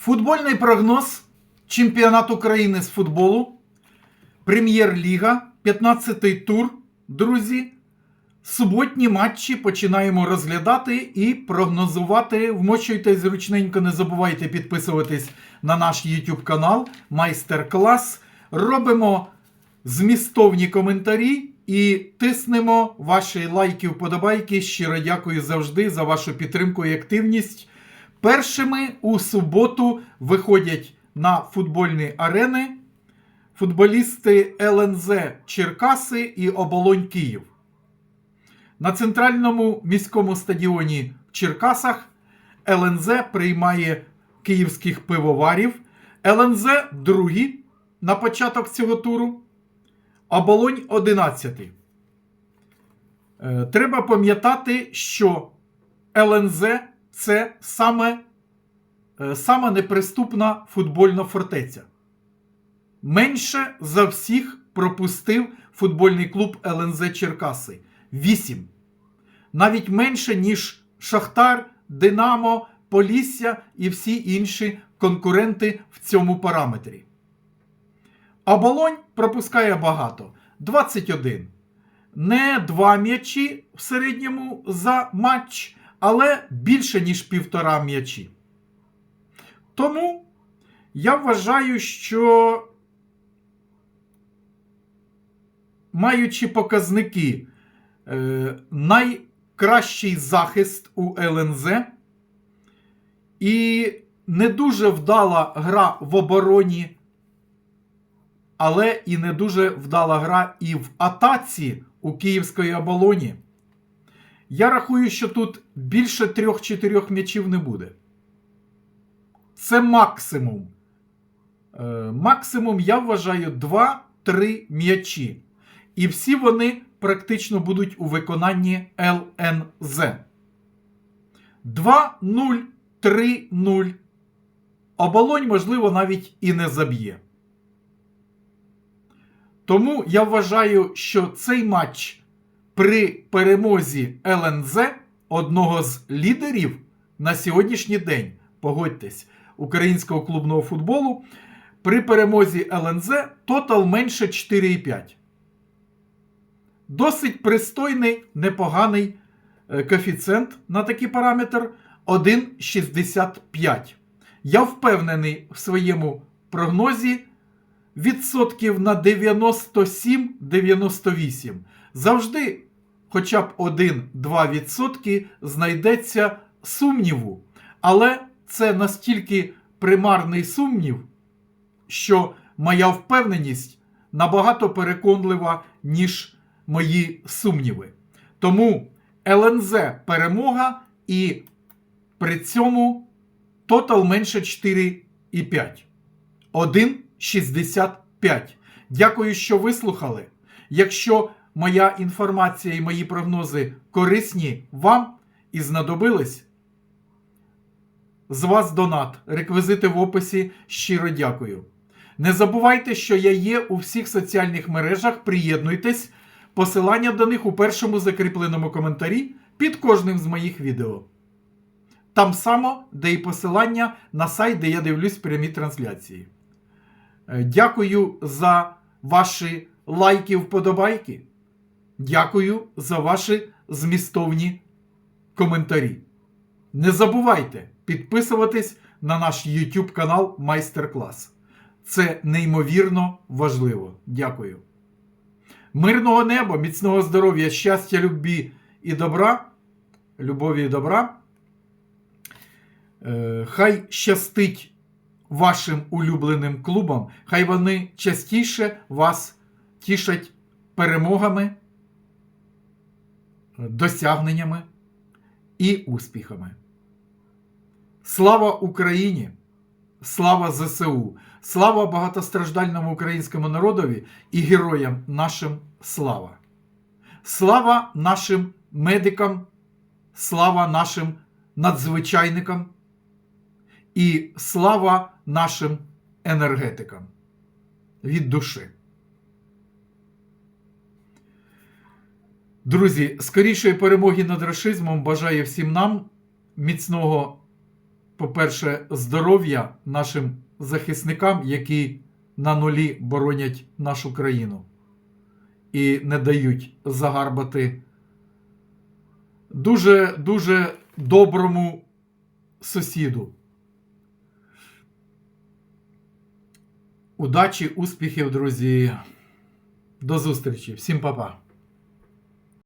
Футбольний прогноз Чемпіонат України з футболу. Прем'єр-ліга, 15-й тур. Друзі. Суботні матчі починаємо розглядати і прогнозувати. Вмочуйтесь зручненько, не забувайте підписуватись на наш YouTube канал, майстер-клас. Робимо змістовні коментарі і тиснемо ваші лайки, вподобайки. Щиро дякую завжди за вашу підтримку і активність. Першими у суботу виходять на футбольні арени футболісти ЛНЗ Черкаси і Оболонь Київ. На центральному міському стадіоні в Черкасах ЛНЗ приймає київських пивоварів. ЛНЗ другий на початок цього туру. Оболонь 11. Е, Треба пам'ятати, що ЛНЗ це саме, е, саме неприступна футбольна фортеця. Менше за всіх пропустив футбольний клуб ЛНЗ Черкаси 8. Навіть менше, ніж Шахтар, Динамо, Полісся і всі інші конкуренти в цьому параметрі. Оболонь пропускає багато 21. Не два м'ячі в середньому за матч, але більше, ніж півтора м'ячі. Тому я вважаю, що маючи показники е, найкращий захист у ЛНЗ і не дуже вдала гра в обороні, але і не дуже вдала гра і в атаці у Київської оболоні. Я рахую, що тут більше трьох-чотирьох м'ячів не буде. Це максимум. Е, максимум, я вважаю, 2-3 м'ячі. І всі вони практично будуть у виконанні ЛНЗ. 2-0, 3-0. Оболонь, можливо, навіть і не заб'є. Тому я вважаю, що цей матч при перемозі ЛНЗ, одного з лідерів на сьогоднішній день, погодьтесь, українського клубного футболу, при перемозі ЛНЗ тотал менше 4,5. Досить пристойний, непоганий е, коефіцієнт на такий параметр 1,65. Я впевнений в своєму прогнозі відсотків на 97-98. Завжди хоча б 1-2 відсотки знайдеться сумніву. Але це настільки примарний сумнів, що моя впевненість набагато переконлива, ніж мої сумніви. Тому ЛНЗ перемога і при цьому тотал менше 4,5. 1,65. Дякую, що вислухали. Якщо моя інформація і мої прогнози корисні вам і знадобились, з вас донат. Реквізити в описі. Щиро дякую. Не забувайте, що я є у всіх соціальних мережах. Приєднуйтесь. Посилання до них у першому закріпленому коментарі під кожним з моїх відео. Там само, де і посилання на сайт, де я дивлюсь прямі трансляції. Е, Дякую за ваші лайки, вподобайки. Дякую за ваші змістовні коментарі. Не забувайте підписуватись на наш YouTube канал Майстер-клас. Це неймовірно важливо. Дякую. Мирного неба, міцного здоров'я, щастя, любві і добра. Любові і добра. Е, Хай щастить вашим улюбленим клубам. Хай вони частіше вас тішать перемогами, досягненнями і успіхами. Слава Україні! Слава ЗСУ! Слава багатостраждальному українському народові і героям нашим слава! Слава нашим медикам, слава нашим надзвичайникам і слава нашим енергетикам від душі. Друзі, скорішої перемоги над рашизмом бажаю всім нам міцного по-перше, здоров'я нашим захисникам, які на нулі боронять нашу країну і не дають загарбати дуже дуже доброму сусіду. Удачі, успіхів, друзі. До зустрічі. Всім па-па.